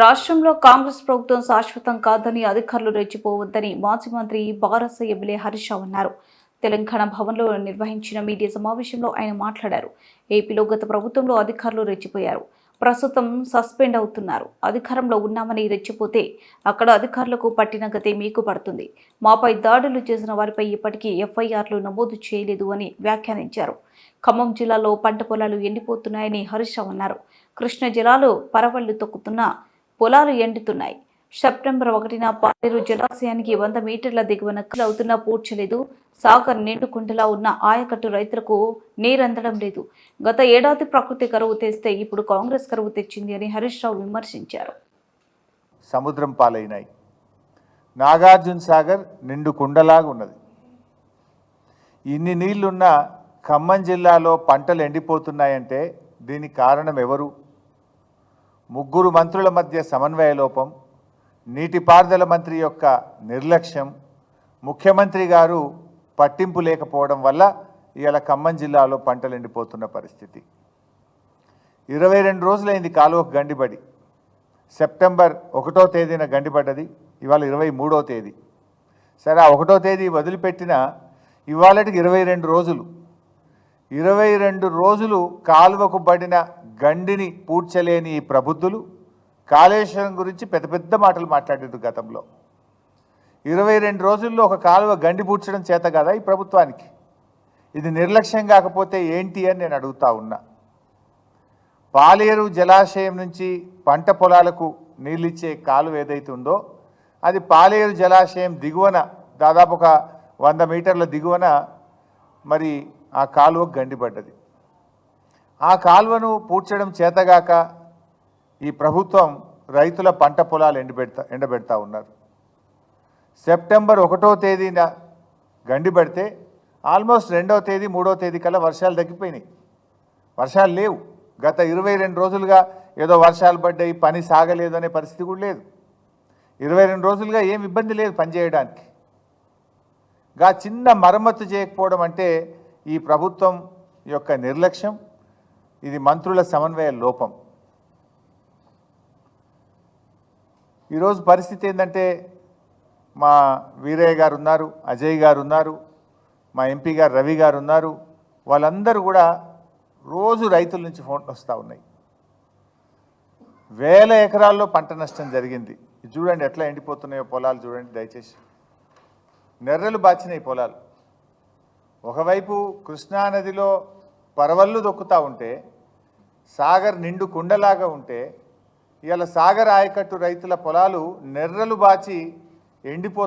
రాష్ట్రంలో కాంగ్రెస్ ప్రభుత్వం శాశ్వతం కాదని అధికారులు రెచ్చిపోవద్దని మాజీ మంత్రి బారస ఎమ్మెల్యే హరీష్ రావు అన్నారు. తెలంగాణ భవన్లో నిర్వహించిన మీడియా సమావేశంలో ఆయన మాట్లాడారు. ఏపీలో గత ప్రభుత్వంలో అధికారులు రెచ్చిపోయారు. ప్రస్తుతం సస్పెండ్ అవుతున్నారు. అధికారంలో ఉన్నామని రెచ్చిపోతే అక్కడ అధికారులకు పట్టిన గతే మీకు పడుతుంది. మాపై దాడులు చేసిన వారిపై ఇప్పటికీ ఎఫ్ఐఆర్లు నమోదు చేయలేదు అని వ్యాఖ్యానించారు. ఖమ్మం జిల్లాలో పంట పొలాలు ఎండిపోతున్నాయని హరీష్ అన్నారు. కృష్ణ జిల్లాలో పరవళ్ళు తొక్కుతున్నా పొలాలు ఎండుతున్నాయి. సెప్టెంబర్ ఒకటిన పాలేరు జలాశయానికి వంద మీటర్ల దిగువన అవుతున్నా పూడ్చలేదు. సాగర్ నిండుకుంటలా ఉన్న ఆయకట్టు రైతులకు నీరందడం లేదు. గత ఏడాది ప్రకృతి కరువు తెస్తే ఇప్పుడు కాంగ్రెస్ కరువు తెచ్చింది అని హరీష్ రావు విమర్శించారు. సముద్రం పాలైనాయి. నాగార్జున సాగర్ నిండు కుండలాగా ఉన్నది. ఇన్ని నీళ్ళున్న ఖమ్మం జిల్లాలో పంటలు ఎండిపోతున్నాయంటే దీనికి కారణం ఎవరు? ముగ్గురు మంత్రుల మధ్య సమన్వయ లోపం నీటిపారుదల మంత్రి యొక్క నిర్లక్ష్యం ముఖ్యమంత్రి గారు పట్టింపు లేకపోవడం వల్ల ఇవాళ ఖమ్మం జిల్లాలో పంటలు ఎండిపోతున్న పరిస్థితి. ఇరవై రెండు రోజులైంది కాలువకు గండిబడి. సెప్టెంబర్ ఒకటో తేదీన గండిపడ్డది ఇవాళ ఇరవై మూడో తేదీ. సరే ఆ ఒకటో తేదీ వదిలిపెట్టిన ఇవాళకి ఇరవై రెండు రోజులు. ఇరవై రెండు రోజులు కాలువకు పడిన గండిని పూడ్చలేని ఈ ప్రబుద్ధులు కాళేశ్వరం గురించి పెద్ద పెద్ద మాటలు మాట్లాడారు గతంలో. ఇరవై రెండు రోజుల్లో ఒక కాలువ గండి పూడ్చడం చేత కదా ఈ ప్రభుత్వానికి? ఇది నిర్లక్ష్యం కాకపోతే ఏంటి అని నేను అడుగుతా ఉన్నా. పాలేరు జలాశయం నుంచి పంట పొలాలకు నీళ్ళిచ్చే కాలువ ఏదైతే ఉందో అది పాలేరు జలాశయం దిగువన దాదాపు ఒక వంద మీటర్ల దిగువన మరి ఆ కాలువ గండిపడ్డది. ఆ కాలువను పూడ్చడం చేతగాక ఈ ప్రభుత్వం రైతుల పంట పొలాలు ఎండబెడతా ఎండబెడతా ఉన్నారు. సెప్టెంబర్ ఒకటో తేదీన గండిపడితే ఆల్మోస్ట్ రెండో తేదీ మూడో తేదీ కల్లా వర్షాలు తగ్గిపోయినాయి. వర్షాలు లేవు. గత ఇరవై రెండు రోజులుగా ఏదో వర్షాలు పడ్డాయి పని సాగలేదు అనే పరిస్థితి కూడా లేదు. ఇరవై రెండు రోజులుగా ఏం ఇబ్బంది లేదు పనిచేయడానికి గా చిన్న మరమ్మతు చేయకపోవడం అంటే ఈ ప్రభుత్వం యొక్క నిర్లక్ష్యం ఇది మంత్రుల సమన్వయ లోపం. ఈరోజు పరిస్థితి ఏంటంటే మా వీరయ్య గారు ఉన్నారు అజయ్ గారు ఉన్నారు మా ఎంపీ గారు రవి గారు ఉన్నారు వాళ్ళందరూ కూడా రోజు రైతుల నుంచి ఫోన్లు వస్తూ ఉన్నాయి. వేల ఎకరాల్లో పంట నష్టం జరిగింది. చూడండి ఎట్లా ఎండిపోతున్నాయో పొలాలు చూడండి దయచేసి. నెర్రలు బాచినాయి పొలాలు. ఒకవైపు కృష్ణానదిలో పరవళ్ళు దొక్కుతూ ఉంటే సాగర్ నిండు కుండలాగా ఉంటే ఇవాళ సాగర్ ఆయకట్టు రైతుల పొలాలు నెర్రలు బాచి ఎండిపోతా